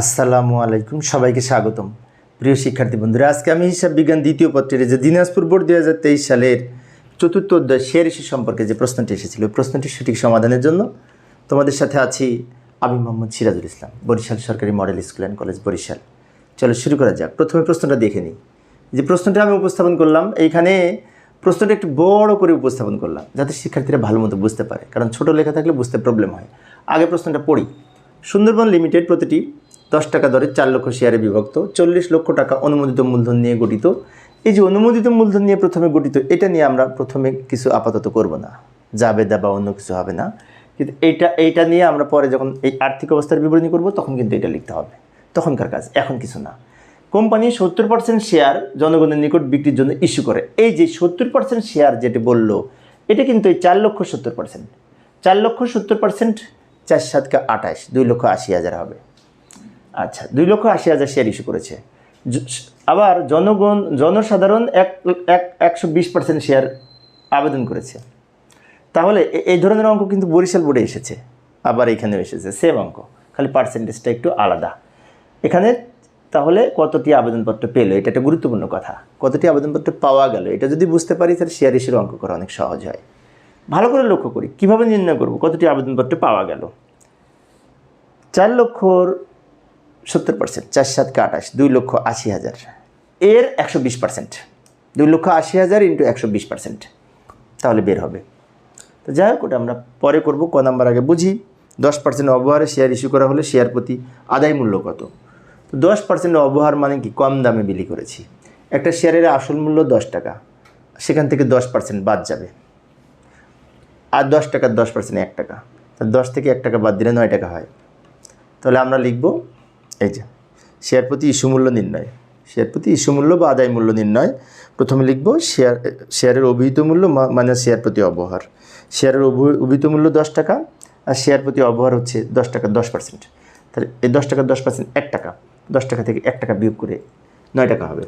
আসসালামু আলাইকুম, সবাইকে স্বাগতম। প্রিয় শিক্ষার্থী বন্ধুরা, আজকে আমি হিসাব বিজ্ঞান দ্বিতীয় পত্রের যে দিনাজপুর বোর্ড দুই হাজার তেইশ সালের চতুর্থ অধ্যায় শেয়ার ইস্যু সম্পর্কে যে প্রশ্নটি এসেছিল, ওই প্রশ্নটির সঠিক সমাধানের জন্য তোমাদের সাথে আছি আমি মোহাম্মদ সিরাজুল ইসলাম, বরিশাল সরকারি model school and college Barishal. চলো শুরু করা যাক। প্রথমে প্রশ্নটা দেখে নিই। যে প্রশ্নটা আমি উপস্থাপন করলাম, এইখানে প্রশ্নটা একটু বড় করে উপস্থাপন করলাম, যাতে শিক্ষার্থীরা ভালো মতো বুঝতে পারে। কারণ ছোট লেখা থাকলে বুঝতে প্রবলেম হয়। আগে প্রশ্নটা পড়ি। সুন্দরবন লিমিটেড প্রতিটি দশ টাকা দরে চার লক্ষ শেয়ারে বিভক্ত, চল্লিশ লক্ষ টাকা অনুমোদিত মূলধন নিয়ে গঠিত। এই যে অনুমোদিত মূলধন নিয়ে প্রথমে গঠিত, এটা নিয়ে আমরা প্রথমে কিছু আপাতত করব না। জাবেদা বা অন্য কিছু হবে না। কিন্তু এইটা এইটা নিয়ে আমরা পরে যখন এই আর্থিক অবস্থার বিবরণী করব, তখন কিন্তু এটা লিখতে হবে। তখনকার কাজ, এখন কিছু না। কোম্পানি সত্তর পার্সেন্ট শেয়ার জনগণের নিকট বিক্রির জন্য ইস্যু করে। এই যে সত্তর পার্সেন্ট শেয়ার যেটি বলল, এটা কিন্তু এই চার লক্ষ সত্তর পার্সেন্ট চার লক্ষ সত্তর পার্সেন্ট চার সাতকে আঠাশ, দুই লক্ষ আশি হাজার হবে। আচ্ছা দুই লক্ষ আশি হাজার শেয়ার ইস্যু করেছে। আবার জনগণ, জনসাধারণ এক এক, একশো বিশ পার্সেন্ট শেয়ার আবেদন করেছে। তাহলে এই ধরনের অঙ্ক কিন্তু বরিশাল বোর্ডে এসেছে, আবার এখানেও এসেছে সেম অঙ্ক, খালি পার্সেন্টেজটা একটু আলাদা। এখানে তাহলে কতটি আবেদনপত্র পেল, এটা একটা গুরুত্বপূর্ণ কথা। কতটি আবেদনপত্র পাওয়া গেল, এটা যদি বুঝতে পারি, তাহলে শেয়ার ইস্যুর অঙ্ক করা অনেক সহজ হয়। ভালো করে লক্ষ্য করি, কীভাবে নির্ণয় করব কতটি আবেদনপত্র পাওয়া গেল? চার লক্ষর সত্তর পার্সেন্ট চার সাতকে আঠাশ, দুই লক্ষ আশি হাজার। এর একশো বিশ পার্সেন্ট দুই লক্ষ আশি হাজার ইন্টু একশো বিশ পার্সেন্ট তাহলে বের হবে। তো যাই হোক, ওটা আমরা পরে করব, ক নাম্বার আগে বুঝি। দশ পার্সেন্ট অবহারে শেয়ার ইস্যু করা হলে শেয়ার প্রতি আদায় মূল্য কত? তো দশ পার্সেন্ট অবহার মানে কি? কম দামে বিলি করেছি। একটা শেয়ারের আসল মূল্য দশ টাকা। সেখান থেকে দশ পার্সেন্ট বাদ যাবে। আর দশ টাকার দশ পার্সেন্ট এক টাকা। দশ থেকে এক টাকা বাদ দিলে নয় টাকা হয়। তাহলে আমরা লিখব এই যে শেয়ার প্রতি ইস্যু মূল্য নির্ণয়। শেয়ার প্রতি ইস্যু মূল্য বা আদায় মূল্য নির্ণয়, প্রথমে লিখব শেয়ার শেয়ারের অভিহিত মূল্য মানে শেয়ার প্রতি অবহার। শেয়ারের অভি- অভিহিত মূল্য দশ টাকা, আর শেয়ার প্রতি অবহার হচ্ছে দশ টাকা, দশ পার্সেন্ট তাহলে এই দশ টাকা, দশ পার্সেন্ট এক টাকা, দশ টাকা থেকে এক টাকা বিয়োগ করে নয় টাকা হবে।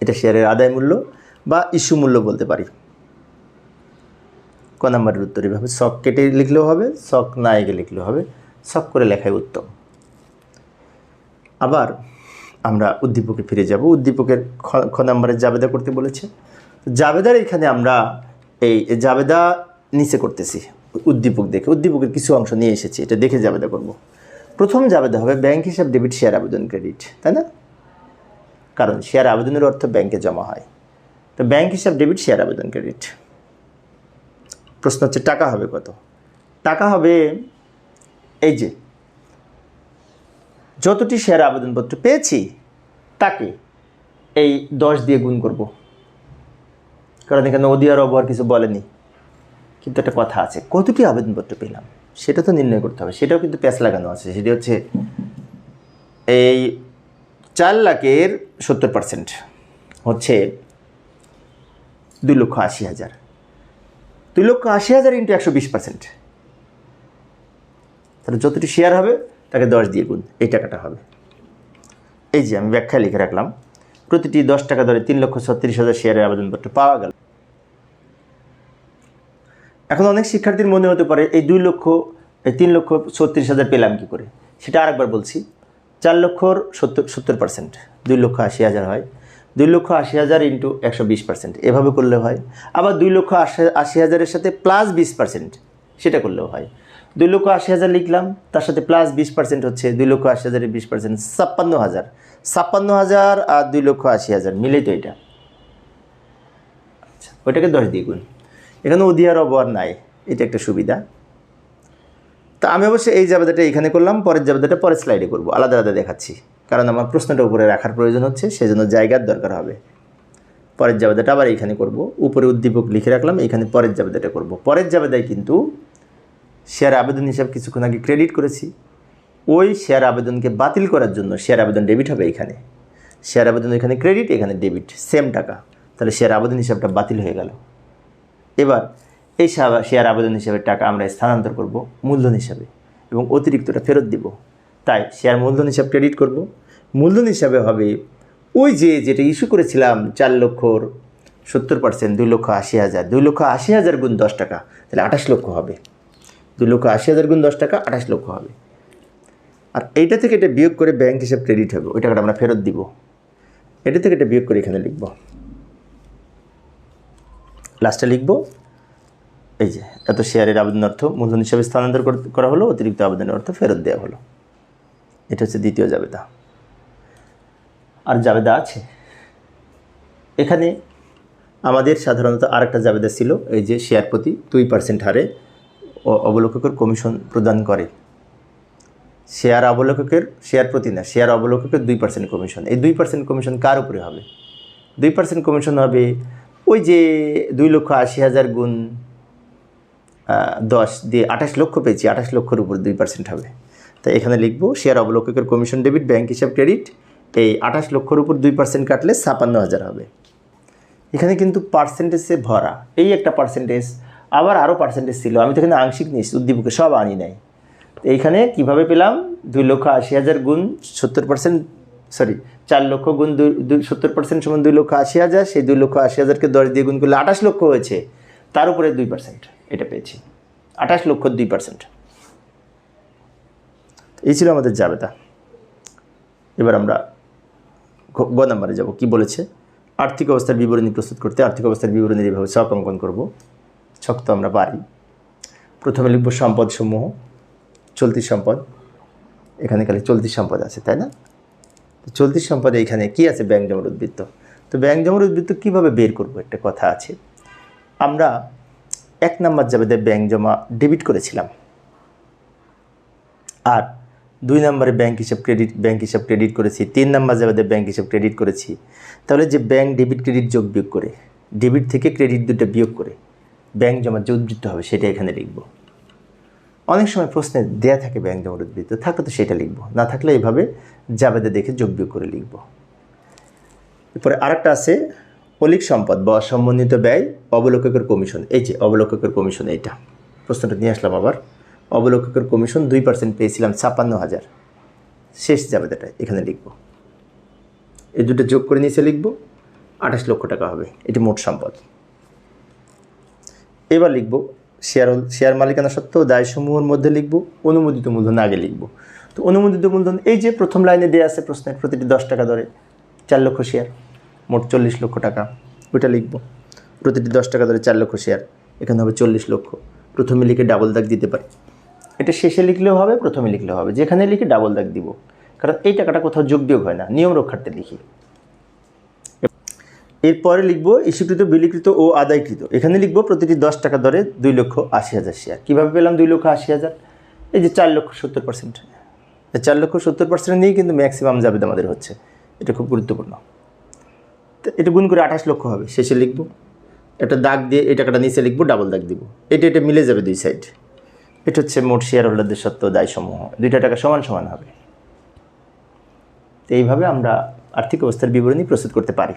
এটা শেয়ারের আদায় মূল্য বা ইস্যু মূল্য বলতে পারি। ক নাম্বারের উত্তর এভাবে শখ কেটে লিখলেও হবে শখ না এগে লিখলেও হবে। শখ করে লেখাই উত্তম। আবার আমরা উদ্দীপকে ফিরে যাব। উদ্দীপকের খ নাম্বারের জাবেদা করতে বলেছে। জাবেদার এখানে আমরা এই জাবেদা নিচে করতেছি উদ্দীপক দেখে। উদ্দীপকের কিছু অংশ নিয়ে এসেছি, এটা দেখে জাবেদা করব। প্রথম জাবেদা হবে ব্যাংক হিসাব ডেবিট শেয়ার আবেদন ক্রেডিট, তাই না? কারণ শেয়ার আবেদনের অর্থ ব্যাংকে জমা হয়। তো ব্যাংক হিসাব ডেবিট শেয়ার আবেদন ক্রেডিট। প্রশ্ন হচ্ছে, টাকা হবে কত? টাকা হবে এই যে, যতটি শেয়ার আবেদনপত্র পেয়েছি, তাকে এই দশ দিয়ে গুণ করব। কারণ এখানে অদিয়ার অবহার কিছু বলেনি। কিন্তু একটা কথা আছে, কতটি আবেদনপত্র পেলাম? সেটা তো নির্ণয় করতে হবে। সেটাও কিন্তু প্যাচ লাগানো আছে। সেটি হচ্ছে এই চার লাখের সত্তর পার্সেন্ট। হচ্ছে দুই লক্ষ আশি হাজার। দুই লক্ষ আশি হাজার ইন্টু একশো বিশ পার্সেন্ট। তাহলে যতটি শেয়ার হবে, তাকে দশ দিয়ে গুণ, এই টাকাটা হবে। এই যে আমি ব্যাখ্যা লিখে রাখলাম, প্রতিটি দশ টাকা ধরে তিন লক্ষ ছত্রিশ হাজার শেয়ারের আবেদনপত্র পাওয়া গেল। এখন অনেক শিক্ষার্থীর মনে হতে পারে, এই দুই লক্ষ, এই তিন লক্ষ ছত্রিশ হাজার পেলাম কী করে? সেটা আরেকবার বলছি, চার লক্ষর সত্তর সত্তর পার্সেন্ট দুই লক্ষ আশি হাজার হয়। দুই লক্ষ আশি হাজার ইন্টু একশো বিশ পার্সেন্ট এভাবে করলে হয়। আবার দুই লক্ষ আশি হাজারের সাথে প্লাস বিশ পার্সেন্ট সেটা করলেও হয়। দুই লক্ষ আশি হাজার লিখলাম, তার সাথে প্লাস বিশ পার্সেন্ট হচ্ছে দুই লক্ষ আশি হাজারের বিশ পার্সেন্ট ছাপ্পান্ন হাজার। ছাপ্পান্ন হাজার আর দুই লক্ষ আশি হাজার, মিলেই তো এটা। আচ্ছা ওইটাকে দশ দিয়ে গুণ এখানে অধিয়ার অবহার নাই, এটা একটা সুবিধা। তা আমি অবশ্যই এই জাবেদাটা এখানে করলাম, পরের জাবেদাটা পরের স্লাইডে করব, আলাদা আলাদা দেখাচ্ছি। কারণ আমার প্রশ্নটা উপরে রাখার প্রয়োজন হচ্ছে, সেজন্য জায়গার দরকার হবে। পরের জাবেদাটা আবার এইখানে করব, উপরে উদ্দীপক লিখে রাখলাম, এখানে পরের জাবেদাটা করব। পরের জাবেদায় কিন্তু শেয়ার আবেদন হিসাব কিছুক্ষণ আগে ক্রেডিট করেছি। ওই শেয়ার আবেদনকে বাতিল করার জন্য শেয়ার আবেদন ডেবিট হবে এখানে। শেয়ার আবেদন এখানে ক্রেডিট, এখানে ডেবিট, সেম টাকা। তাহলে শেয়ার আবেদন হিসাবটা বাতিল হয়ে গেল। এবার এই শেয়ার আবেদন হিসাবে টাকা আমরা স্থানান্তর করব মূলধন হিসাবে এবং অতিরিক্তটা ফেরত দিব। তাই শেয়ার মূলধন হিসাব ক্রেডিট করব। মূলধন হিসাবে হবে ওই যে যেটা ইস্যু করেছিলাম চার লক্ষর সত্তর পার্সেন্ট, দুই লক্ষ আশি হাজার, দুই লক্ষ আশি হাজার গুণ দশ টাকা, তাহলে আঠাশ লক্ষ হবে। দুই লক্ষ আশি হাজার গুণ দশ টাকা, আঠাশ লক্ষ হবে। আর এইটা থেকে এটা বিয়োগ করে ব্যাংক হিসাব ক্রেডিট হবে। ওই টাকাটা আমরা ফেরত দিব। এটা থেকে এটা বিয়োগ করে এখানে লিখব। লাস্টে লিখব, এই যে, এত শেয়ারের আবেদন অর্থ মূলধন হিসাবে স্থানান্তর করা হলো, অতিরিক্ত আবেদনের অর্থ ফেরত দেওয়া হলো। এটা হচ্ছে দ্বিতীয় জাবেদা। আর জাবেদা আছে। এখানে আমাদের সাধারণত আরেকটা জাবেদা ছিল, এই যে শেয়ার প্রতি দুই পার্সেন্ট হারে অবলোককের কমিশন প্রদান করে। শেয়ার অবলোককের, শেয়ার প্রতি না, শেয়ার অবলোককের দুই পার্সেন্ট কমিশন। এই দুই পার্সেন্ট কমিশন কার উপরে হবে? দুই পার্সেন্ট কমিশন হবে ওই যে দুই লক্ষ আশি হাজার গুণ দশ দিয়ে আঠাশ লক্ষ পেয়েছি, আঠাশ লক্ষর উপর দুই পার্সেন্ট হবে। তাই এখানে লিখব, শেয়ার অবলোককের কমিশন ডেবিট, ব্যাংক হিসাব ক্রেডিট, এই আঠাশ লক্ষর উপর দুই পার্সেন্ট কাটলে ছাপান্ন হাজার হবে। এখানে কিন্তু পার্সেন্টেজে ভরা। এই একটা পার্সেন্টেজ আবার আরও পার্সেন্টেজ ছিল। আমি তো এখানে আংশিক নিয়েছি, উদ্দীপকে সব আনি নাই। তো এইখানে কীভাবে পেলাম? দুই লক্ষ আশি হাজার গুণ সত্তর পার্সেন্ট সরি চার লক্ষ গুণ দুই সত্তর পার্সেন্ট সমান দুই লক্ষ আশি হাজার, সেই দুই লক্ষ আশি হাজারকে দশ দিয়ে গুণ করলে আঠাশ লক্ষ হয়েছে। তার উপরে দুই পার্সেন্ট এটা পেয়েছি। আঠাশ লক্ষ দুই পার্সেন্ট এই ছিল আমাদের জাবেদা এবার আমরা গ- নাম্বারে যাব। কি বলেছে? আর্থিক অবস্থার বিবরণী প্রস্তুত করতে আর্থিক অবস্থার বিবরণীর এইভাবে ছক অঙ্কন করব। ছক তো আমরা পারি। প্রথমে লিখব সম্পদ সমূহ চলতি সম্পদ। এখানে খালি চলতি সম্পদ আছে, তাই না? তো চলতি সম্পদে এখানে কি আছে? ব্যাংক জমার উদ্বৃত্ত। তো ব্যাংক জমার উদ্বৃত্ত কীভাবে বের করব? একটা কথা আছে। আমরা এক নাম্বার যাবে ব্যাংক জমা ডেবিট করেছিলাম। আর দুই নম্বরে ব্যাংক হিসাব ক্রেডিট ব্যাংক হিসাব ক্রেডিট করেছি। তিন নম্বর যাবে ব্যাংক হিসাব ক্রেডিট করেছি। তাহলে যে ব্যাংক ডেবিট ক্রেডিট যোগ বিয়োগ করে ডেবিট থেকে ক্রেডিট দুটো বিয়োগ করে ব্যাংক জমার যে উদ্বৃত্ত হবে সেটা এখানে লিখব। অনেক সময় প্রশ্নে দেয়া থাকে ব্যাংক জমার উদ্বৃত্ত থাকলে তো সেটা লিখব, না থাকলে এইভাবে জাবেদে দেখে যোগ বিয়োগ করে লিখব। এরপরে আরেকটা আছে, অলিক সম্পদ বা অসম্বন্ধিত ব্যয়, অবলোককের কমিশন, এই যে অবলোককের কমিশন এইটা, প্রশ্নটা নিয়ে আসলাম আবার, অবলোককের কমিশন দুই পার্সেন্ট পেয়েছিলাম ছাপ্পান্ন হাজার। শেষ জাবেদাটা এখানে লিখব। এই দুটো যোগ করে নিচে লিখব, আঠাশ লক্ষ টাকা হবে, এটি মোট সম্পদ। এবার লিখব, শেয়ার শেয়ার মালিকানা সত্ত্বেও দায়সমূহের মধ্যে লিখব, অনুমোদিত মূলধন আগে লিখব। তো অনুমোদিত মূলধন, এই যে প্রথম লাইনে দেওয়া আছে প্রশ্নের প্রতিটি দশ টাকা ধরে চার লক্ষ শেয়ার, মোট চল্লিশ লক্ষ টাকা, ওইটা লিখব। প্রতিটি দশ টাকা ধরে চার লক্ষ শেয়ার, এখানে হবে চল্লিশ লক্ষ। প্রথমে লিখে ডাবল দাগ দিতে পারি। এটা শেষে লিখলেও হবে, প্রথমে লিখলেও হবে। যেখানে লিখে ডাবল দাগ দিব। কারণ এই টাকাটা কোথাও যোগ বিয়োগ হয় না, নিয়ম রক্ষার্থে লিখি। এরপরে লিখব, ইস্যুকৃত, বিলিকৃত ও আদায়কৃত। এখানে লিখব প্রতিটি দশ টাকা দরে দুই লক্ষ আশি হাজার শেয়ার কীভাবে পেলাম দুই লক্ষ আশি হাজার? এই যে চার লক্ষ সত্তর পার্সেন্ট চার লক্ষ সত্তর পার্সেন্ট নিয়েই কিন্তু ম্যাক্সিমাম জাবেদ আমাদের হচ্ছে। এটা খুব গুরুত্বপূর্ণ। এটা গুণ করে আঠাশ লক্ষ হবে। শেষে লিখব, একটা দাগ দিয়ে এই টাকাটা নিচে লিখব ডাবল দাগ দিব। এটা এটা মিলে যাবে দুই সাইড এটা হচ্ছে মোট শেয়ার হোল্ডারদের সত্ত্ব দায় সমূহ দুইটা টাকা সমান সমান হবে। তো এইভাবে আমরা আর্থিক অবস্থার বিবরণী প্রস্তুত করতে পারি।